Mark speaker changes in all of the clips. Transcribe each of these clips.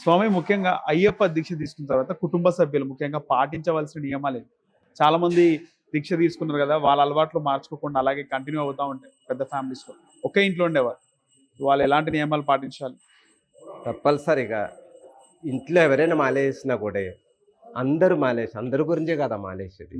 Speaker 1: స్వామి ముఖ్యంగా అయ్యప్ప దీక్ష తీసుకున్న తర్వాత కుటుంబ సభ్యులు ముఖ్యంగా పాటించవలసిన నియమాలు? చాలా మంది దీక్ష తీసుకున్నారు కదా వాళ్ళ అలవాట్లు మార్చుకోకుండా అలాగే కంటిన్యూ అవుతా ఉంటాయి పెద్ద ఫ్యామిలీస్లో. ఒకే ఇంట్లో ఉండేవారు. వాళ్ళు ఎలాంటి నియమాలు పాటించాలి?
Speaker 2: తప్పనిసరిగా ఇంట్లో ఎవరైనా మాలేసినా కూడా అందరూ మాలేసి అందరి గురించే కదా మాలేసేది.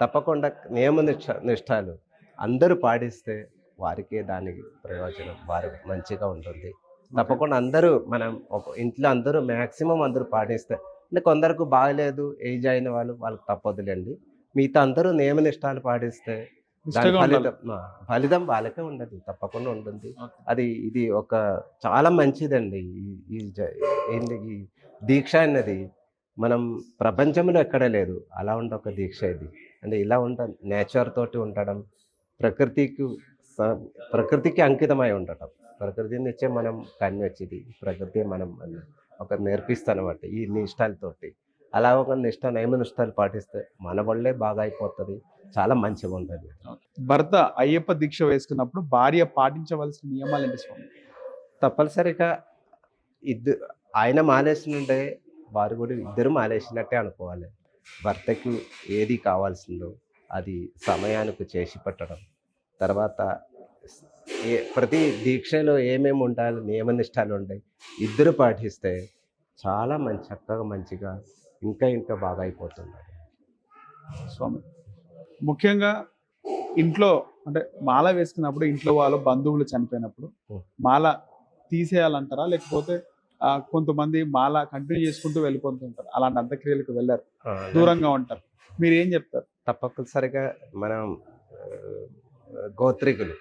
Speaker 2: తప్పకుండా నియమ నిష్ట నిష్టాలు అందరూ పాటిస్తే వారికే దానికి ప్రయోజనం వారు మంచిగా ఉంటుంది. తప్పకుండా అందరూ మనం ఇంట్లో అందరూ మ్యాక్సిమం అందరూ పాటిస్తే అంటే కొందరికి బాగలేదు ఏజ్ అయిన వాళ్ళు వాళ్ళకి తప్పదులేండి. మిగతా అందరూ నియమ నిష్టాలు పాటిస్తే. ఫలితం ఫలితం వాళ్ళకే ఉండదు తప్పకుండా ఉంటుంది. అది ఇది ఒక చాలా మంచిదండి. ఈ- ఈ దీక్ష అన్నది మనం ప్రపంచంలో ఎక్కడ లేదు. అలా ఉండే ఒక దీక్ష ఇది. అంటే ఇలా ఉండ నేచర్ తోటి ఉండడం ప్రకృతికి ప్రకృతికి అంకితమై ఉండటం ప్రకృతిని ఇచ్చే మనం కన్యొచ్చింది ప్రకృతి మనం ఒక నేర్పిస్తానమాట ఈ నిష్టాలతోటి అలా ఒక నిష్ట నియమ నిష్టాలు పాటిస్తే మన వల్లే బాగా అయిపోతుంది చాలా మంచిగా ఉంటుంది
Speaker 1: భర్త అయ్యప్ప దీక్ష వేసుకున్నప్పుడు భార్య పాటించవలసిన నియమాలు ఏంటి స్వామి?
Speaker 2: తప్పనిసరిగా ఇద్దరు ఆయన మాలేసినుంటే వారు కూడా ఇద్దరు మాలేసినట్టే అనుకోవాలి. భర్తకు ఏది కావాల్సిందో అది సమయానికి చేసి పెట్టడం. తర్వాత ఏ ప్రతి దీక్షలో ఏమేమి ఉండాలి నియమ నిష్టాలు ఉంటాయి ఇద్దరు పాటిస్తే చాలా మంచి చక్కగా మంచిగా ఇంకా ఇంకా బాగా అయిపోతుంది
Speaker 1: స్వామి ముఖ్యంగా ఇంట్లో అంటే మాల వేసుకున్నప్పుడు ఇంట్లో వాళ్ళు బంధువులు చనిపోయినప్పుడు. మాల తీసేయాలంటారా? లేకపోతే కొంతమంది మాల కంటిన్యూ చేసుకుంటూ వెళ్ళిపోతుంటారు. అలాంటి అంత్యక్రియలకు వెళ్ళారు. దూరంగా ఉంటారు. మీరు ఏం చెప్తారు?
Speaker 2: తప్పనిసరిగా మనం గోత్రికులు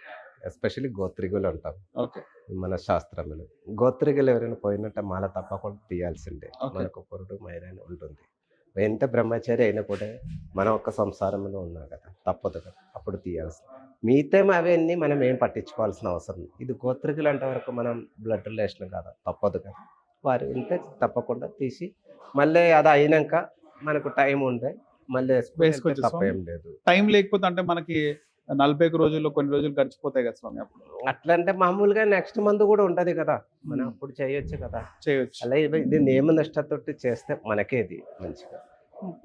Speaker 2: ఎస్పెషల్లీ గోత్రికులు అంటాం.
Speaker 1: ఓకే.
Speaker 2: మన శాస్త్రములు. గోత్రికలు ఎవరైనా పోయినట్టే మాల తప్పకుండా తీయాల్సిందే. మనకు పొరుడు మైరైన ఉంటుంది. ఎంత బ్రహ్మచారి అయినా కూడా మనం ఒక సంసారంలో ఉన్నాం కదా తప్పదు కదా అప్పుడు తీయాల్సి మిగతా అవన్నీ మనం ఏం పట్టించుకోవాల్సిన అవసరం. ఇది గోత్రికలు అంటే వరకు మనం బ్లడ్ రిలేషన్ కదా? తప్పదు కదా. వారు ఉంటే తప్పకుండా తీసి మళ్ళీ అది అయినాక మనకు టైం ఉండే మళ్ళీ తప్పేం లేదు.
Speaker 1: టైం లేకపోతే అంటే మనకి నలభై రోజుల్లో కొన్ని రోజులు గడిచిపోతాయి కదా స్వామి అప్పుడు.
Speaker 2: అట్లా అంటే మామూలుగా నెక్స్ట్ మంత్ కూడా ఉంటది కదా. మనం అప్పుడు చేయొచ్చు కదా.
Speaker 1: చేయొచ్చు.
Speaker 2: అలా ఇది నియమ నిష్టతోటి చేస్తే మనకే ఇది మంచిగా.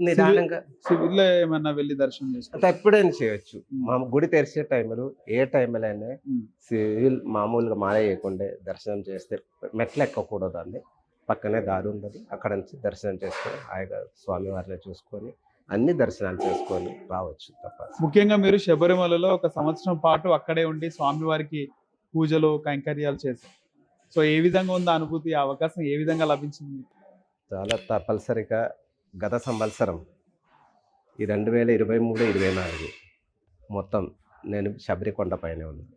Speaker 2: నిదానంగా.
Speaker 1: సివిల్లో ఏమన్నా వెళ్ళి దర్శనం
Speaker 2: అది ఎప్పుడైనా చేయొచ్చు. మా గుడి తెరిచే టైంలో ఏ టైంలో అయినా. సివిల్ మామూలుగా మాల చేయకుండా దర్శనం చేస్తే మెట్లు ఎక్కకూడదు అండి పక్కనే దారి ఉండదు. అక్కడ నుంచి దర్శనం చేసుకొని హాయిగా స్వామివారిని చూసుకొని అన్ని దర్శనాలు చేసుకొని రావచ్చు తప్ప
Speaker 1: ముఖ్యంగా మీరు శబరిమలలో ఒక సంవత్సరం పాటు అక్కడే ఉండి స్వామివారికి పూజలు కైంకర్యాలు చేశారు సో ఏ విధంగా ఉంది అనుభూతి ఆ అవకాశం ఏ విధంగా లభించింది?
Speaker 2: చాలా తప్పనిసరిగా గత సంవత్సరం ఈ రెండు వేల ఇరవై మూడు ఇరవై నాలుగు మొత్తం నేను శబరికొండ పైన ఉన్నాను.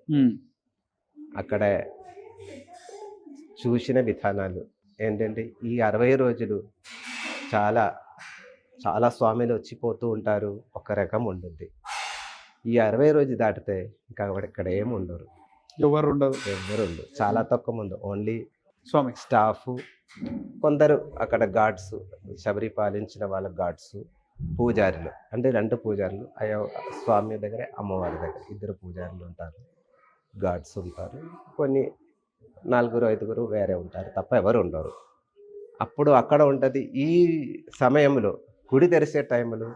Speaker 2: అక్కడ చూసిన విధానాలు ఏంటంటే ఈ అరవై రోజులు చాలా చాలా స్వామిలు వచ్చిపోతూ ఉంటారు. ఒక రకం ఉంటుంది ఈ అరవై రోజు దాటితే ఇంకా అక్కడ- ఇక్కడ ఏమి ఉండరు.
Speaker 1: ఎవరు ఉండదు
Speaker 2: ఎవరు ఉండరు చాలా తక్కువ మంది. ఓన్లీ
Speaker 1: స్వామి.
Speaker 2: స్టాఫ్. కొందరు అక్కడ గాడ్స్ శబరి పాలించిన వాళ్ళ గాడ్స్ పూజారులు. అంటే రెండు పూజారులు. అయ్యో స్వామి దగ్గర అమ్మవారి దగ్గర ఇద్దరు పూజారులు ఉంటారు. గాడ్స్ ఉంటారు. కొన్ని నలుగురు ఐదుగురు వేరే ఉంటారు. తప్ప ఎవరు ఉండరు. అప్పుడు అక్కడ ఉంటుంది ఈ సమయంలో గుడి తెరిసే టైంలో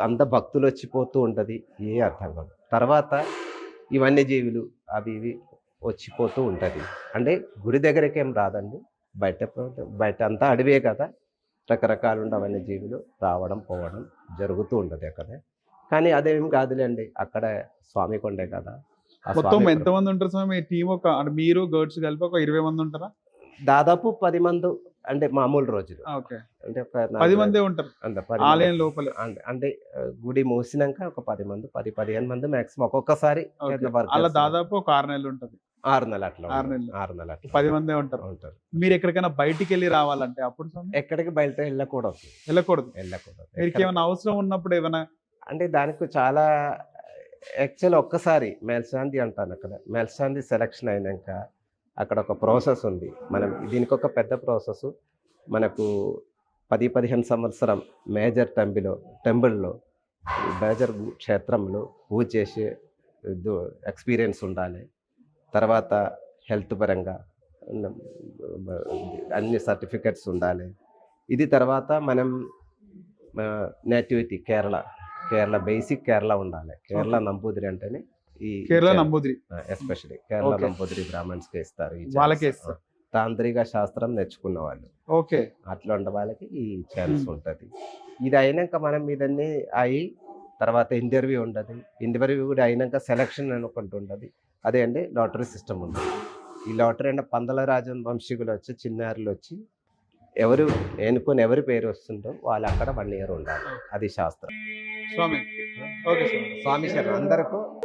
Speaker 2: అంత భక్తులు వచ్చిపోతూ ఉంటుంది ఏ అర్థం కాదు. తర్వాత ఇవన్నీ జీవులు అవి ఇవి వచ్చిపోతూ ఉంటుంది. అంటే గుడి దగ్గరికి ఏం రాదండి. బయట బయట అంతా అడవే కదా. రకరకాలు ఉండవన్నీ జీవులు రావడం పోవడం జరుగుతూ ఉంటుంది అక్కడ. కానీ అదేం కాదులేండి అక్కడ స్వామి కొండే కదా.
Speaker 1: మొత్తం
Speaker 2: స్వామి
Speaker 1: ఎంత మంది ఉంటారు స్వామి? టీం ఒక మీరు గర్డ్స్ కలిపి ఒక ఇరవై మంది ఉంటారా?
Speaker 2: దాదాపు పది మంది అంటే మామూలు రోజులు.
Speaker 1: ఓకే.
Speaker 2: అంటే ఒక
Speaker 1: పది మందే ఉంటారు. ఆలయం. లోపలే.
Speaker 2: అంటే- గుడి మూసినాక ఒక పది మంది పది పదిహేను మంది మాక్సిమం ఒక్కొక్కసారి
Speaker 1: అలా. దాదాపు ఒక ఆరు నెలలు ఉంటది.
Speaker 2: ఆరు నెలలు అట్లా
Speaker 1: ఆరు. నెలలు.
Speaker 2: ఆరు నెలలు అట్లా
Speaker 1: పది మందే ఉంటారు.
Speaker 2: ఉంటారు.
Speaker 1: మీరు ఎక్కడికైనా బయటికి వెళ్ళి రావాలంటే అప్పుడు
Speaker 2: ఎక్కడికి బయట వెళ్ళకూడదు.
Speaker 1: వెళ్ళకూడదు.
Speaker 2: వెళ్ళకూడదు.
Speaker 1: మీకు ఏమైనా అవసరం ఉన్నప్పుడు ఏమైనా?
Speaker 2: అంటే దానికి చాలా యాక్చువల్ ఒక్కసారి మెల్శాంతి అంటాను అక్కడ. మెల్శాంతి సెలక్షన్ అయినాక అక్కడ ఒక ప్రాసెస్ ఉంది. మనం దీనికి ఒక పెద్ద ప్రాసెస్. మనకు పది పదిహేను సంవత్సరం మేజర్ టెంపుల్లో టెంపుల్లో మేజర్ క్షేత్రంలో పూజ చేసే ఎక్స్పీరియన్స్ ఉండాలి. తర్వాత హెల్త్ పరంగా అన్ని సర్టిఫికెట్స్ ఉండాలి. ఇది తర్వాత మనం నేటివిటీ కేరళ కేరళ బేసిక్ కేరళ ఉండాలి. కేరళ నంబూదిరి అంటేనే ఈ
Speaker 1: కేరళ నంబూదిరి.
Speaker 2: ఎస్పెషల్లీ కేరళ. నంబూదిరి బ్రాహ్మణ్స్కి ఇస్తారు
Speaker 1: వాళ్ళకే. ఇస్తారు.
Speaker 2: తాంత్రిక శాస్త్రం నేర్చుకున్న వాళ్ళు.
Speaker 1: ఓకే.
Speaker 2: అట్లా ఉండే వాళ్ళకి ఈ ఛాన్స్. ఉంటుంది. ఇది అయినాక మనం ఇదన్నీ అయి తర్వాత ఇంటర్వ్యూ ఉంటుంది. ఇంటర్వ్యూ కూడా అయినాక సెలక్షన్ అని ఒకటి ఉంటుంది. అదే అండి లాటరీ సిస్టమ్ ఉంటుంది ఈ లాటరీ అంటే పందల రాజన్ వంశీకులు వచ్చి చిన్నారులు వచ్చి ఎవరు ఎన్నుకొని ఎవరి పేరు వస్తుందో వాళ్ళు అక్కడ వన్ ఇయర్ ఉండాలి. అది శాస్త్రం.
Speaker 1: స్వామి. ఓకే
Speaker 2: స్వామి శరణం. అందరికీ